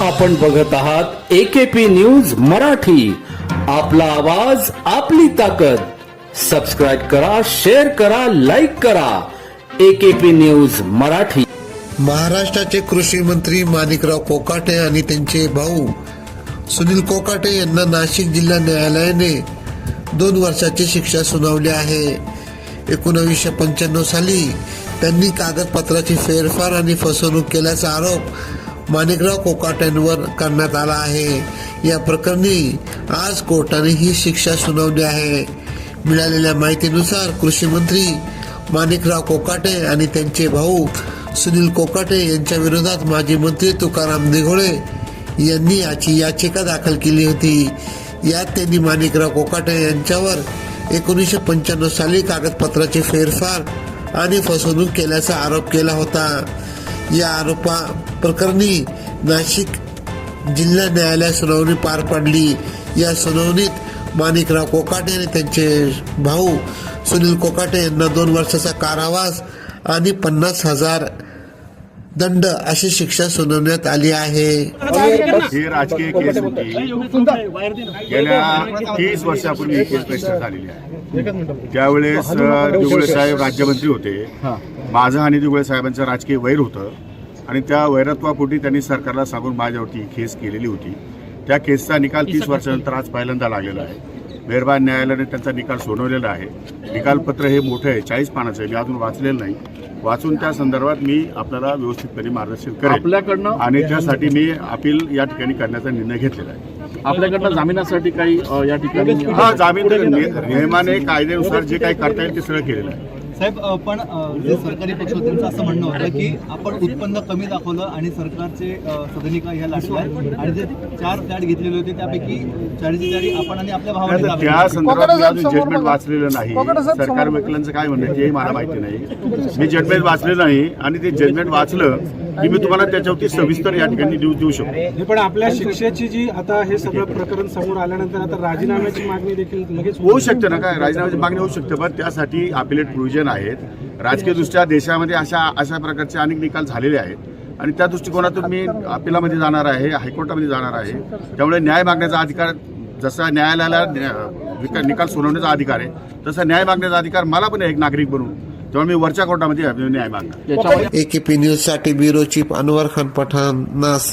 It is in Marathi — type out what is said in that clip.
आपण बघत आहात एकेपी न्यूज मराठी. आपला आवाज आपली ताकद. सबस्क्राईब करा शेअर करा लाईक करा. AKP news Marathi. महाराष्ट्राचे कृषी मंत्री माणिकराव कोकाटे आणि त्यांचे भाऊ सुनील कोकाटे यांना नाशिक जिल्हा न्यायालयाने दोन वर्षाची शिक्षा सुनावली आहे. एकोणावीसशे पंच्याण्णव साली त्यांनी कागदपत्राची फेरफार आणि फसवणूक केल्याचा आरोप माणिकराव कोकाटेंवर करण्यात आला आहे. या प्रकरणी आज कोर्टाने ही शिक्षा सुनावली आहे. मिळालेल्या माहितीनुसार कृषी मंत्री माणिकराव कोकाटे आणि त्यांचे भाऊ सुनील कोकाटे यांच्या विरोधात माजी मंत्री तुकाराम दिघोळे यांनी याची याचिका दाखल केली होती. यात त्यांनी माणिकराव कोकाटे यांच्यावर एकोणीसशे पंच्याण्णव साली कागदपत्राचे फेरफार आणि फसवणूक केल्याचा आरोप केला होता. या आरोपा प्रकरणी नाशिक जिल्हा न्यायालयात सुनावणी पार पडली. या सुनावणीत माणिकराव कोकाटे आणि त्यांचे भाऊ सुनील कोकाटे यांना दोन वर्षाचा कारावास आणि पन्नास हजार दंड अशी शिक्षा सुनावण्यात आली आहे. ही राजकीय केस होती. गेल्या तीस वर्षापूर्वी ही केस रजिस्टर झालेली आहे. त्यावेळेस अ, दिगुळे साहेब राज्यमंत्री होते. माझं आणि दिगुळे साहेबांचं राजकीय वैर होतं. आणि त्या वैरत्वापोटी त्यांनी सरकारला सांगून माझ्यावरती ही केस केलेली होती. त्या केसचा निकाल तीस वर्षानंतर आज पहिल्यांदा लागलेला आहे. मेहरबान न्यायालयाने त्यांचा निकाल सोडवलेला आहे. निकालपत्र हे मोठं आहे चाळीस पानाचं आहे. मी अजून वाचलेलं नाही. वाचून त्या संदर्भात मी आपल्याला व्यवस्थितपने मार्गदर्शन करेन. आपल्याकडनं आणि त्यासाठी मी अपील या ठिकाणी करण्याचा निर्णय घेतलेला आहे. आपल्याकडनं जामिनासाठी काही या ठिकाणी हा जामीन नियमाने कायद्यानुसार जे काही करता येईल ते सगळं केलेलं आहे. साहेब पण जे सरकारी पक्ष होते त्यांचं असं म्हणणं होतं की आपण उत्पन्न कमी दाखवलं आणि सरकारचे सदनिका ह्या लाटल्या आणि जे चार फ्लॅट घेतलेले होते त्यापैकी चाळीसची चाळी आपण आणि आपल्या दाखवले. त्या संदर्भात अजून जजमेंट वाचलेलं नाही. सरकार वकिलांचं काय म्हणणं तेही मला माहिती नाही. मी जजमेंट वाचलेलं नाही आणि ते जजमेंट वाचलं की मी तुम्हाला त्याच्यावरती सविस्तर या ठिकाणी देऊ देऊ शकतो. हे पण आपल्या शिक्षेची जी आता हे सगळं प्रकरण समोर आल्यानंतर आता राजीनाम्याची मागणी देखील लगेच होऊ शकते ना काय? राजीनाम्याची मागणी होऊ शकते पण त्यासाठी अपिलेट प्रोव्हिजन आहेत. राजकीय दृष्ट्या देशामध्ये अशा अशा प्रकारचे अनेक निकाल झालेले आहेत. आणि त्या दृष्टिकोनातून मी अपिलामध्ये जाणार आहे हायकोर्टामध्ये जाणार आहे. त्यामुळे न्याय मागण्याचा अधिकार जसा न्यायालयाला निकाल सोडवण्याचा अधिकार आहे तसा न्याय मागण्याचा अधिकार मला पण आहे एक नागरिक बनून त्यामुळे मी वरच्या कोर्टामध्ये न्याय मागणार याच्यामध्ये एकेपी न्यूजसाठी ब्युरो चीफ अनवर खान पठाण नाशिक